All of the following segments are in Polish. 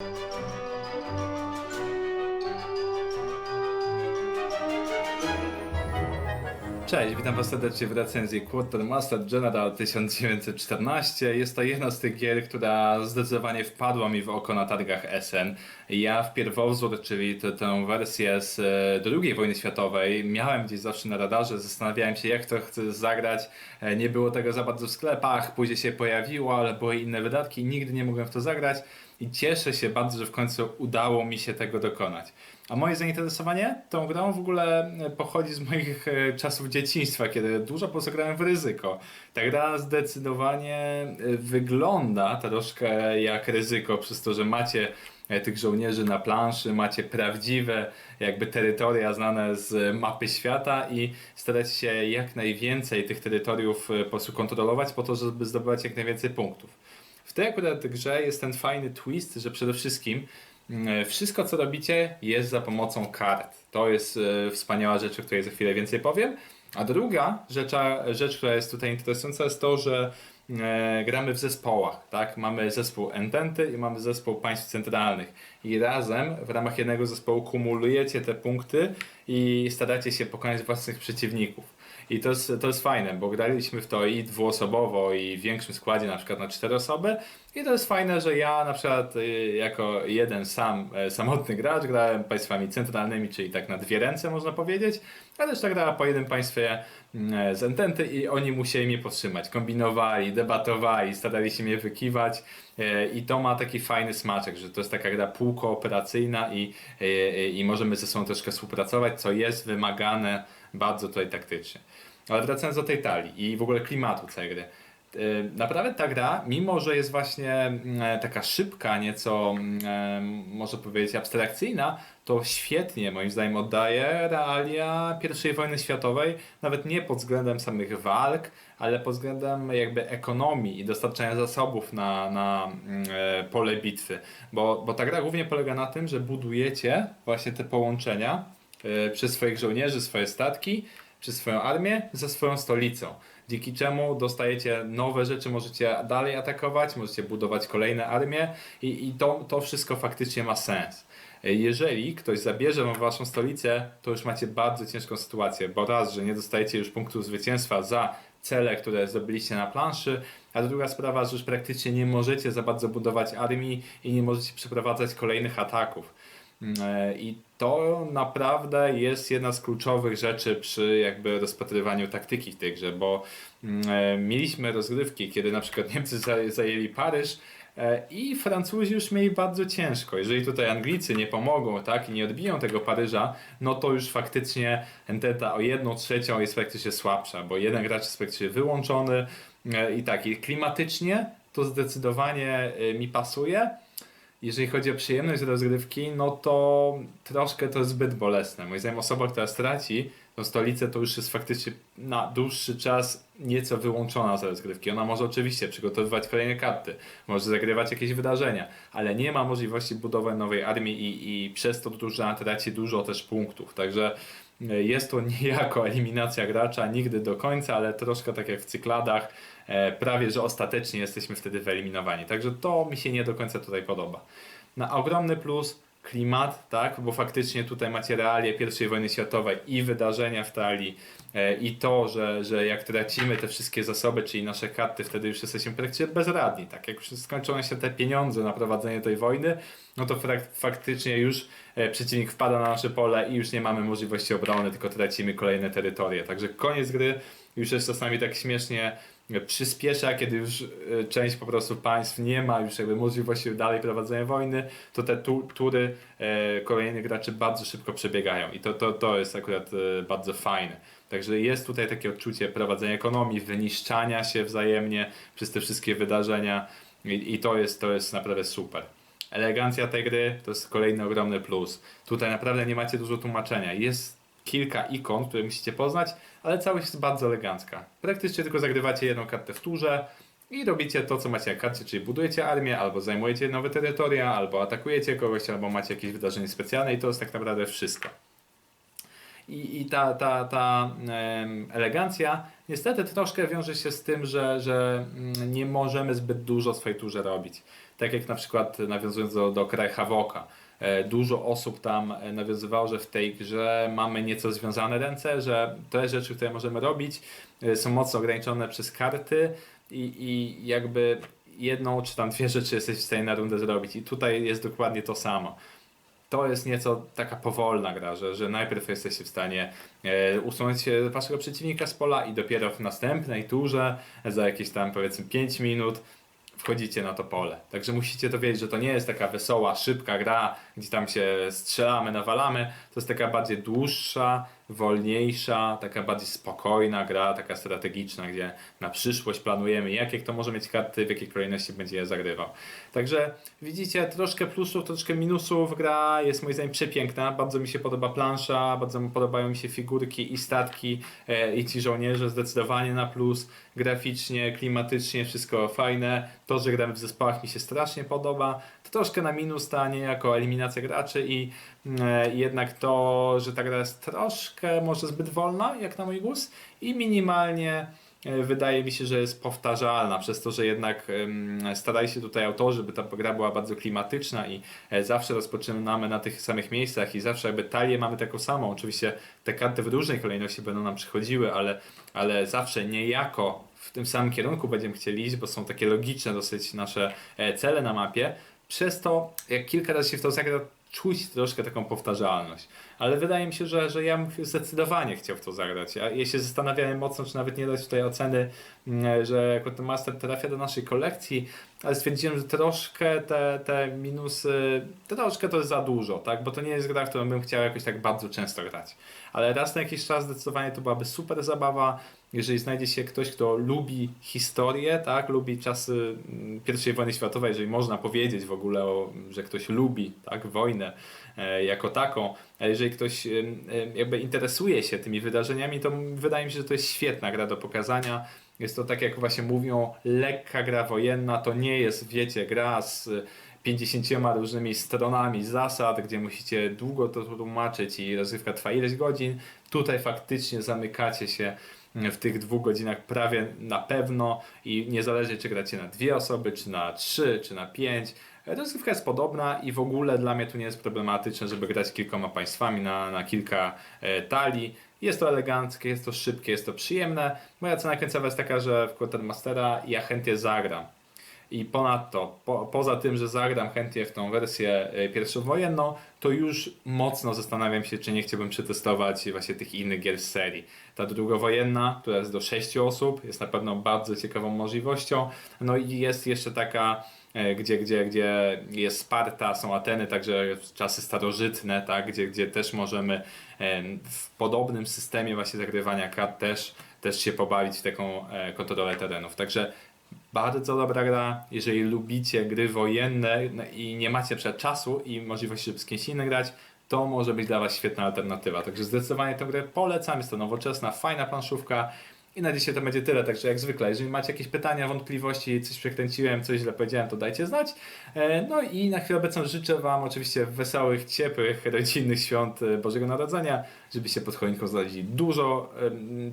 Música Cześć, witam Was serdecznie w recenzji Quartermaster General 1914. Jest to jedna z tych gier, która zdecydowanie wpadła mi w oko na targach SN. Ja w pierwowzór, czyli tę- tę wersję z e, II wojny światowej, miałem gdzieś zawsze na radarze, zastanawiałem się jak to chcę zagrać. E, Nie było tego za bardzo w sklepach, później się pojawiło, ale były inne wydatki nigdy nie mogłem w to zagrać. I cieszę się bardzo, że w końcu udało mi się tego dokonać. A moje zainteresowanie tą grą w ogóle e, pochodzi z moich e, czasów dzieciństwa, kiedy dużo po prostu grałem w ryzyko. Ta gra zdecydowanie e, wygląda troszkę jak ryzyko, przez to, że macie tych żołnierzy na planszy, macie prawdziwe jakby terytoria znane z mapy świata i staracie się jak najwięcej tych terytoriów po prostu kontrolować po to, żeby zdobywać jak najwięcej punktów. W tej akurat grze jest ten fajny twist, że przede wszystkim wszystko co robicie jest za pomocą kart. To jest e, wspaniała rzecz, o której za chwilę więcej powiem. A druga rzecz, rzecz która jest tutaj interesująca jest to, że e, gramy w zespołach. Tak? Mamy zespół Ententy i mamy zespół państw centralnych. I razem w ramach jednego zespołu kumulujecie te punkty i staracie się pokonać własnych przeciwników. I to jest, to jest fajne, bo graliśmy w to i dwuosobowo, i w większym składzie, na przykład na cztery osoby. I to jest fajne, że ja na przykład y, jako jeden sam, e, samotny gracz grałem państwami centralnymi, czyli tak na dwie ręce można powiedzieć, a reszta grała po jednym państwie mm, z Ententy i oni musieli mnie powstrzymać. Kombinowali, debatowali, starali się mnie wykiwać e, i to ma taki fajny smaczek, że to jest taka gra półkooperacyjna i, i, i możemy ze sobą troszkę współpracować, co jest wymagane bardzo tutaj taktycznie. Ale wracając do tej talii i w ogóle klimatu tej gry. Yy, Naprawdę ta gra, mimo że jest właśnie mm, taka szybka, nieco mm, można powiedzieć abstrakcyjna, to świetnie moim zdaniem oddaje realia I wojny światowej, nawet nie pod względem samych walk, ale pod względem jakby ekonomii i dostarczania zasobów na, na mm, e, pole bitwy. Bo, bo ta gra głównie polega na tym, że budujecie właśnie te połączenia e, przez swoich żołnierzy, swoje statki, przez swoją armię ze swoją stolicą. Dzięki czemu dostajecie nowe rzeczy, możecie dalej atakować, możecie budować kolejne armie i, i to, to wszystko faktycznie ma sens. Jeżeli ktoś zabierze wam waszą stolicę, to już macie bardzo ciężką sytuację, bo raz, że nie dostajecie już punktu zwycięstwa za cele, które zdobyliście na planszy, a druga sprawa, że już praktycznie nie możecie za bardzo budować armii i nie możecie przeprowadzać kolejnych ataków. E, I to naprawdę jest jedna z kluczowych rzeczy przy jakby rozpatrywaniu taktyki w tej grze, bo mm, e, mieliśmy rozgrywki, kiedy na przykład Niemcy za- zajęli Paryż e, i Francuzi już mieli bardzo ciężko. Jeżeli tutaj Anglicy nie pomogą tak, i nie odbiją tego Paryża, no to już faktycznie Enteta o jedną trzecią jest praktycznie słabsza, bo jeden gracz jest praktycznie wyłączony e, i tak, i klimatycznie to zdecydowanie mi pasuje. Jeżeli chodzi o przyjemność rozgrywki, no to troszkę to jest zbyt bolesne. Moim zdaniem osoba, która straci tą stolicę, to już jest faktycznie na dłuższy czas nieco wyłączona z rozgrywki. Ona może oczywiście przygotowywać kolejne karty, może zagrywać jakieś wydarzenia, ale nie ma możliwości budowy nowej armii i, i przez to drużyna traci dużo też punktów. Także jest to niejako eliminacja gracza, nigdy do końca, ale troszkę tak jak w cykladach, e, prawie że ostatecznie jesteśmy wtedy wyeliminowani. Także to mi się nie do końca tutaj podoba. Na ogromny plus klimat, tak, bo faktycznie tutaj macie realię I wojny światowej i wydarzenia w talii e, i to, że, że jak tracimy te wszystkie zasoby, czyli nasze karty, wtedy już jesteśmy praktycznie bezradni, tak, jak już skończą się te pieniądze na prowadzenie tej wojny, no to faktycznie już e, przeciwnik wpada na nasze pole i już nie mamy możliwości obrony, tylko tracimy kolejne terytorie, także koniec gry. Już jest czasami tak śmiesznie przyspiesza, kiedy już e, część po prostu państw nie ma już jakby możliwości dalej prowadzenia wojny, to te tu, tury e, kolejnych graczy bardzo szybko przebiegają i to, to, to jest akurat e, bardzo fajne. Także jest tutaj takie odczucie prowadzenia ekonomii, wyniszczania się wzajemnie przez te wszystkie wydarzenia i, i to, jest, to jest naprawdę super. Elegancja tej gry to jest kolejny ogromny plus. Tutaj naprawdę nie macie dużo tłumaczenia. Jest kilka ikon, które musicie poznać, ale całość jest bardzo elegancka. Praktycznie tylko zagrywacie jedną kartę w turze i robicie to, co macie na karcie, czyli budujecie armię, albo zajmujecie nowe terytoria, albo atakujecie kogoś, albo macie jakieś wydarzenie specjalne i to jest tak naprawdę wszystko. i, i ta, ta, ta elegancja niestety troszkę wiąże się z tym, że, że mm, nie możemy zbyt dużo w swojej turze robić. Tak jak na przykład nawiązując do, do Kraj Havoka. E, Dużo osób tam e, nawiązywało, że w tej grze mamy nieco związane ręce, że te rzeczy, które możemy robić, e, są mocno ograniczone przez karty i, i jakby jedną czy tam dwie rzeczy jesteś w stanie na rundę zrobić. I tutaj jest dokładnie to samo to jest nieco taka powolna gra, że, że najpierw jesteście w stanie e, usunąć się waszego przeciwnika z pola i dopiero w następnej turze za jakieś tam powiedzmy 5 minut wchodzicie na to pole. Także musicie to wiedzieć, że to nie jest taka wesoła, szybka gra, gdzie tam się strzelamy, nawalamy. To jest taka bardziej dłuższa, wolniejsza, taka bardziej spokojna gra, taka strategiczna, gdzie na przyszłość planujemy, jakie kto może mieć karty, w jakiej kolejności będzie je zagrywał. Także widzicie, troszkę plusów, troszkę minusów. Gra jest moim zdaniem przepiękna. Bardzo mi się podoba plansza, bardzo podobają mi się figurki i statki e, i ci żołnierze zdecydowanie na plus. Graficznie, klimatycznie, wszystko fajne. To, że gramy w zespołach mi się strasznie podoba. To troszkę na minus ta niejako eliminacja graczy i e, jednak to, że ta gra jest troszkę może zbyt wolna, jak na mój gust i minimalnie e, wydaje mi się, że jest powtarzalna, przez to, że jednak starali się tutaj autorzy, by ta gra była bardzo klimatyczna i e, zawsze rozpoczynamy na tych samych miejscach i zawsze jakby talię mamy taką samą. Oczywiście te karty w różnej kolejności będą nam przychodziły, ale, ale zawsze niejako w tym samym kierunku będziemy chcieli iść, bo są takie logiczne dosyć nasze cele na mapie. Przez to, jak kilka razy się w to zagra, czuć troszkę taką powtarzalność. Ale wydaje mi się, że, że ja bym zdecydowanie chciał w to zagrać. Ja, ja się zastanawiałem mocno, czy nawet nie dać tutaj oceny, mm, że jako ten master trafia do naszej kolekcji, ale stwierdziłem, że troszkę te, te minusy, troszkę to jest za dużo, tak? Bo to nie jest gra, którą bym chciał jakoś tak bardzo często grać. Ale raz na jakiś czas zdecydowanie to byłaby super zabawa. Jeżeli znajdzie się ktoś, kto lubi historię, tak, lubi czasy mm, I wojny światowej, jeżeli można powiedzieć w ogóle, o, że ktoś lubi tak, wojnę e, jako taką, a jeżeli ktoś jakby interesuje się tymi wydarzeniami, to wydaje mi się, że to jest świetna gra do pokazania. Jest to tak jak właśnie mówią, lekka gra wojenna, to nie jest, wiecie, gra z 50 różnymi stronami zasad, gdzie musicie długo to tłumaczyć i rozgrywka trwa ileś godzin. Tutaj faktycznie zamykacie się w tych dwóch godzinach prawie na pewno i nie zależy czy gracie na dwie osoby, czy na trzy, czy na pięć. Rozgrywka jest podobna i w ogóle dla mnie tu nie jest problematyczne, żeby grać kilkoma państwami na, na kilka e, talii. Jest to eleganckie, jest to szybkie, jest to przyjemne. Moja cena końcowa jest taka, że w Quartermastera ja chętnie zagram. I ponadto, po, poza tym, że zagram chętnie w tą wersję e, pierwszowojenną, to już mocno zastanawiam się, czy nie chciałbym przetestować właśnie tych innych gier z serii. Ta drugowojenna, która jest do 6 osób, jest na pewno bardzo ciekawą możliwością. No i jest jeszcze taka, e, gdzie, gdzie, gdzie jest Sparta, są Ateny, także czasy starożytne, tak, gdzie, gdzie też możemy e, w podobnym systemie właśnie zagrywania kart też, też się pobawić w taką e, kontrolę terenów. Także bardzo dobra gra, jeżeli lubicie gry wojenne no i nie macie przed czasu i możliwości, żeby z kimś innym grać, to może być dla Was świetna alternatywa. Także zdecydowanie tę grę polecam, jest to nowoczesna, fajna planszówka i na dzisiaj to będzie tyle, także jak zwykle, jeżeli macie jakieś pytania, wątpliwości, coś przekręciłem, coś źle powiedziałem, to dajcie znać. E, No i na chwilę obecną życzę Wam oczywiście wesołych, ciepłych, rodzinnych świąt e, Bożego Narodzenia, żebyście pod choinką znaleźli dużo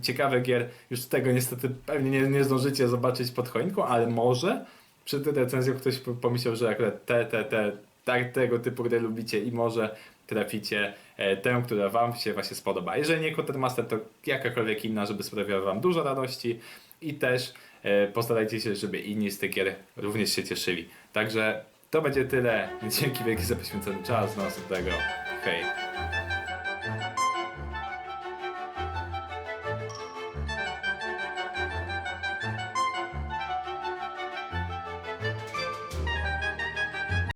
ciekawych gier. Już tego niestety pewnie nie, nie zdążycie zobaczyć pod choinką, ale może przed recenzją ktoś po- pomyślał, że akurat te, te, te, tak, tego typu gry lubicie i może traficie tę, która Wam się właśnie spodoba. Jeżeli nie Quartermaster, to jakakolwiek inna, żeby sprawiała Wam dużo radości i też e, postarajcie się, żeby inni z tych gier również się cieszyli. Także to będzie tyle. Dzięki wielkie za poświęcony czas. Do następnego. Hej.